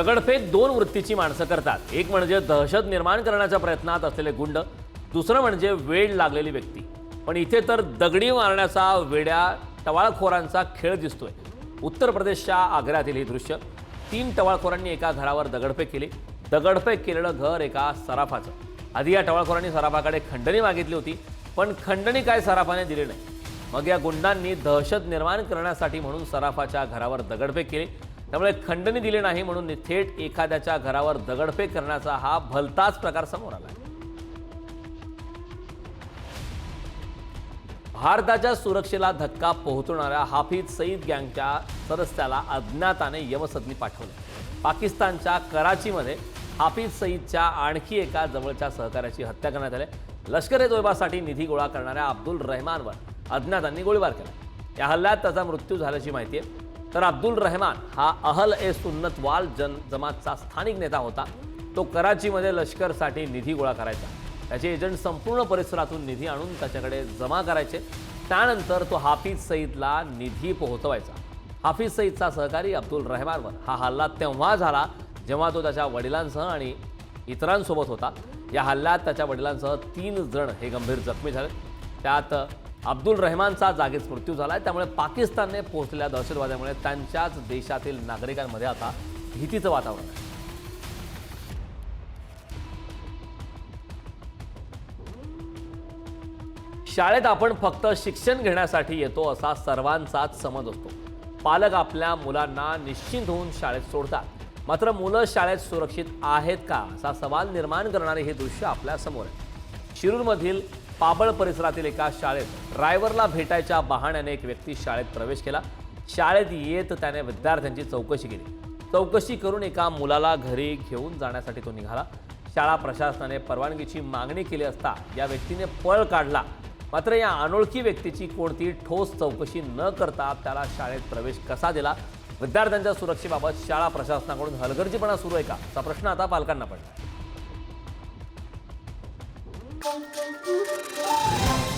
दगडफेक दोन वृत्तीची माणसं करतात. एक म्हणजे दहशत निर्माण करण्याच्या प्रयत्नात असलेले गुंड दुसरं म्हणजे वेळ लागलेली व्यक्ती. पण इथे तर दगडी मारण्याचा वेड्या टवाळखोरांचा खेळ दिसतोय. उत्तर प्रदेशच्या आग्र्यातील हे दृश्य तीन टवाळखोरांनी एका घरावर दगडफेक केली. दगडफेक केलेलं घर एका सराफाचं. आधी या टवाळखोरांनी सराफाकडे खंडणी मागितली होती पण खंडणी काय सराफाने दिली नाही. मग या गुंडांनी दहशत निर्माण करण्यासाठी म्हणून सराफाच्या घरावर दगडफेक केली. त्यामुळे खंडणी दिली नाही म्हणून थेट एखाद्याच्या घरावर दगडफेक करण्याचा हा भलताच प्रकार समोर आला भारताच्या सुरक्षेला धक्का पोहोचवणाऱ्या हाफिज सईद गँगच्या सदस्याला अज्ञाताने यमसदनी पाठवले. पाकिस्तानच्या कराचीमध्ये हाफिज सईदच्या आणखी एका जवळच्या सहकार्याची हत्या करण्यात आली. लष्कर ए तोयबासाठी निधी गोळा करणाऱ्या अब्दुल रहमानवर अज्ञातांनी गोळीबार केला. या हल्ल्यात त्याचा मृत्यू झाल्याची माहिती आहे. तर अब्दुल रहमान हा अहल ए सुन्नत वाल जन जमातचा स्थानिक नेता होता. तो कराचीमध्ये लष्करसाठी निधी गोळा करायचा. त्याचे एजंट संपूर्ण परिसरातून निधी आणून त्याच्याकडे जमा करायचे. त्यानंतर तो हाफिज सईदला निधी पोहोचवायचा. हाफिज सईदचा सहकारी अब्दुल रहमानवर हा हल्ला तेव्हा झाला जेव्हा तो त्याच्या वडिलांसह आणि इतरांसोबत होता. या हल्ल्यात त्याच्या वडिलांसह तीन जण हे गंभीर जखमी झाले. त्यात अब्दुल रहमानचा जागीच मृत्यू झाला आहे त्यामुळे पाकिस्तानने पोहोचलेल्या दहशतवाद्यामुळे त्यांच्याच देशातील नागरिकांमध्ये आता भीतीचं वातावरण आहे. शाळेत आपण फक्त शिक्षण घेण्यासाठी येतो असा सर्वांचाच समज असतो. पालक आपल्या मुलांना निश्चिंत होऊन शाळेत सोडतात. मात्र मुलं शाळेत सुरक्षित आहेत का असा सवाल निर्माण करणारे हे दृश्य आपल्यासमोर आहे. शिरूरमधील पाबळ परिसरातील एका शाळेत ड्रायव्हरला भेटायच्या बहाण्याने एक व्यक्ती शाळेत प्रवेश केला. शाळेत येत त्याने विद्यार्थ्यांची चौकशी केली. चौकशी करून एका मुलाला घरी घेऊन जाण्यासाठी तो निघाला. शाळा प्रशासनाने परवानगीची मागणी केली असता या व्यक्तीने पळ काढला. मात्र या अनोळखी व्यक्तीची कोणतीही ठोस चौकशी न करता त्याला शाळेत प्रवेश कसा दिला? विद्यार्थ्यांच्या सुरक्षेबाबत शाळा प्रशासनाकडून हलगर्जीपणा सुरू आहे का? असा प्रश्न आता पालकांना पडला. Thank you.